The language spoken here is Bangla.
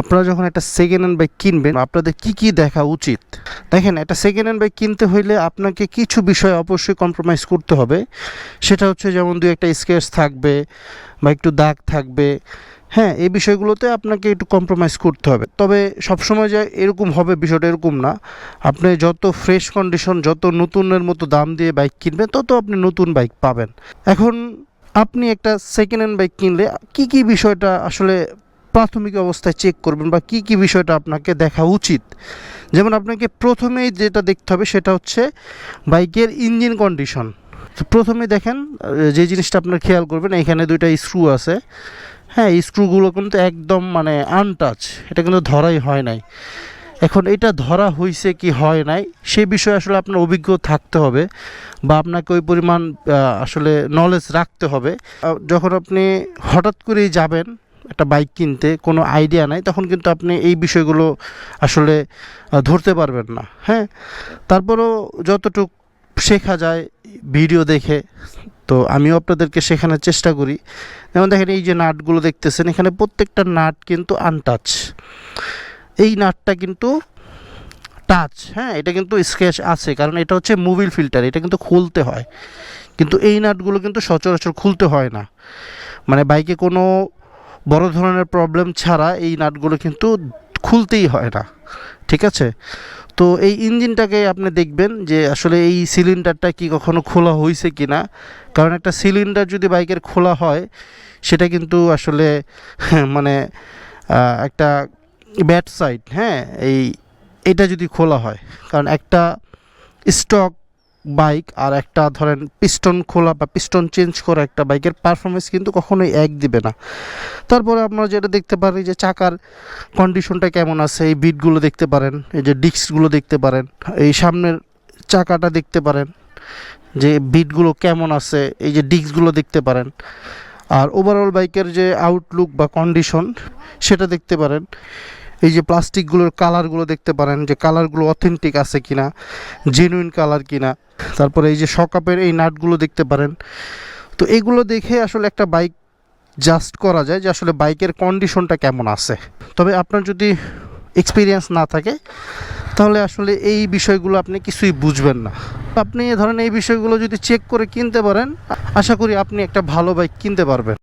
আপনারা যখন একটা সেকেন্ড হ্যান্ড বাইক কিনবেন, আপনাদের কি কি দেখা উচিত? দেখেন, একটা সেকেন্ড হ্যান্ড বাইক কিনতে হইলে আপনাকে কিছু বিষয় অবশ্যই কম্প্রোমাইজ করতে হবে। সেটা হচ্ছে যেমন দু একটা স্কেচ থাকবে বা একটু দাগ থাকবে। হ্যাঁ এই বিষয়গুলোতে আপনাকে একটু কম্প্রোমাইজ করতে হবে। তবে সবসময় যে এরকম হবে বিষয়টা এরকম না। আপনি যত ফ্রেশ কন্ডিশন যত নতুনের মতো দাম দিয়ে বাইক কিনবেন, তত আপনি নতুন বাইক পাবেন। এখন আপনি একটা সেকেন্ড হ্যান্ড বাইক কিনলে কি কি বিষয়টা আসলে প্রাথমিক অবস্থায় চেক করবেন বা কি কি বিষয়টা আপনাকে দেখা উচিত। যেমন আপনাকে প্রথমেই যেটা দেখতে হবে সেটা হচ্ছে বাইকের ইঞ্জিন কন্ডিশন প্রথমে দেখেন যে জিনিসটা আপনার খেয়াল করবেন, এখানে দুইটা স্ক্রু আছে। হ্যাঁ স্ক্রুগুলো কিন্তু একদম মানে আনটাচ এটা কিন্তু ধরাই হয় নাই। এখন এটা ধরা হয়েছে কি হয় নাই, সে বিষয়ে আসলে আপনার অভিজ্ঞ থাকতে হবে বা আপনাকে ওই পরিমাণ আসলে নলেজ রাখতে হবে। যখন আপনি হঠাৎ করেই যাবেন একটা বাইক কিনতে কোনো আইডিয়া নাই, তখন কিন্তু আপনি এই বিষয়গুলো আসলে ধরতে পারবেন না হ্যাঁ? তারপরেও যতটুক শেখা যায় ভিডিও দেখে, তো আমিও আপনাদেরকে শেখানোর চেষ্টা করি। যেমন দেখেন, এই যে নাটগুলো দেখতেছেন, এখানে প্রত্যেকটা নাট কিন্তু আনটাচ এই নাটটা কিন্তু টাচ হ্যাঁ? এটা কিন্তু স্কেচ আছে, কারণ এটা হচ্ছে মুভিল ফিল্টার এটা কিন্তু খুলতে হয়। কিন্তু এই নাটগুলো কিন্তু সচরাচর খুলতে হয় না। মানে বাইকে কোনো বড় ধরনের প্রবলেম ছাড়া এই নাটগুলো কিন্তু খুলতেই হয় না। ঠিক আছে? তো এই ইঞ্জিনটাকে আপনি দেখবেন যে আসলে এই সিলিন্ডারটা কি কখনো খোলা হয়েছে কি না কারণ একটা সিলিন্ডার যদি বাইকের খোলা হয়, সেটা কিন্তু আসলে মানে একটা ব্যাড সাইড হ্যাঁ এই, এটা যদি খোলা হয়, কারণ একটা স্টক বাইক আর একটা ধরেন পিস্টন খোলা বা পিস্টন চেঞ্জ করা একটা বাইকের পারফরমেন্স কিন্তু কখনোই এক দিবে না। তারপরে আপনারা যেটা দেখতে পারেন যে চাকার কন্ডিশনটা কেমন আছে, এই বিটগুলো দেখতে পারেন, এই যে ডিস্কগুলো দেখতে পারেন, এই সামনের চাকাটা দেখতে পারেন, যে বিটগুলো কেমন আছে, এই যে ডিস্কগুলো দেখতে পারেন। আর ওভারঅল বাইকের যে আউটলুক বা কন্ডিশন সেটা দেখতে পারেন। এই যে প্লাস্টিকগুলোর কালারগুলো দেখতে পারেন যে কালারগুলো অথেন্টিক আছে কিনা জেনুইন কালার কিনা। তারপরে এই যে শকাপের এই নাটগুলো দেখতে পারেন। তো এগুলো দেখে আসলে একটা বাইক জাস্ট করা যায় যে আসলে বাইকের কন্ডিশনটা কেমন আছে। তবে আপনার যদি এক্সপিরিয়েন্স না থাকে, তাহলে আসলে এই বিষয়গুলো আপনি কিছুই বুঝবেন না। আপনি ধরেন এই বিষয়গুলো যদি চেক করে কিনতে পারেন, আশা করি আপনি একটা ভালো বাইক কিনতে পারবেন।